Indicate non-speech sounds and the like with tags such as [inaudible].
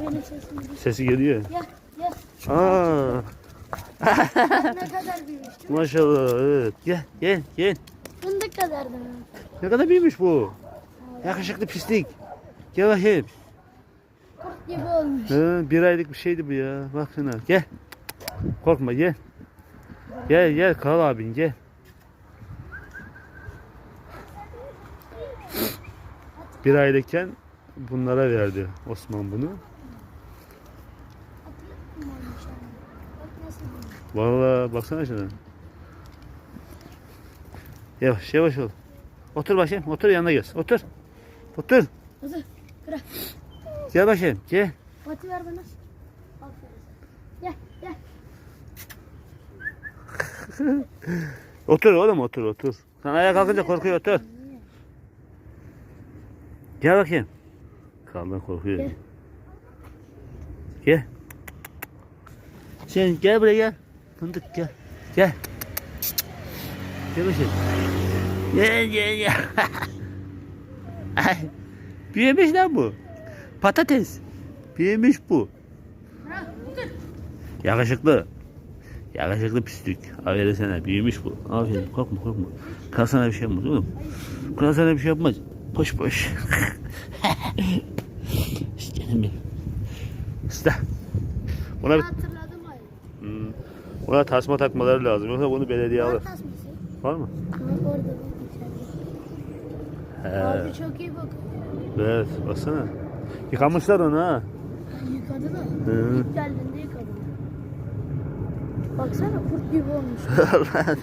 Benim sesim. Sesi geliyor. Gel gel. Aa, ne kadar büyümüş. değil mi? maşallah. Evet. Gel gel gel. Fındık kadardı. Ne kadar büyümüş bu. Yakışıklı pislik. Gel bakayım. Kurt gibi olmuş. Ha, bir aylık bir şeydi bu ya. Bak şuna. Gel. Korkma gel. Gel gel kal abin gel. Bir aylıkken bunlara verdi Osman bunu. Vallahi baksana şuna. Yavaş yavaş ol. Otur bakayım. Otur yanına gel. Otur. Otur. Hadi. Kıra. Gel bakayım. Gel. Pati ver bana. Gel gel. Otur oğlum otur otur. Sen ayağa kalkınca korkuyor otur. Gel bakayım. Kaldan korkuyor. Gel. Gel. Sen gel buraya gel. Fındık gel. Gel. Gel bakayım. Gel gel gel. [laughs] Büyümüş lan bu. Patates. Büyümüş bu. Yakışıklı. Yakışıklı pislik. Aferin sana. Büyümüş bu. Aferin. Korkma korkma. Kral sana bir şey yapmaz oğlum. Kral sana bir şey yapmaz. Boş boş. [laughs] Canım benim. İşte. Buna, bir- Hatırladım. Hmm. Buna tasma takmaları lazım. Yoksa bunu belediye alır. Var mı? Orada içeride. He. Abi çok iyi bak. Evet. Baksana. Yıkamışlar onu ha. Yıkadı da. Hı. İlk geldiğinde yıkadı. Baksana kurt gibi olmuş. [laughs] [laughs]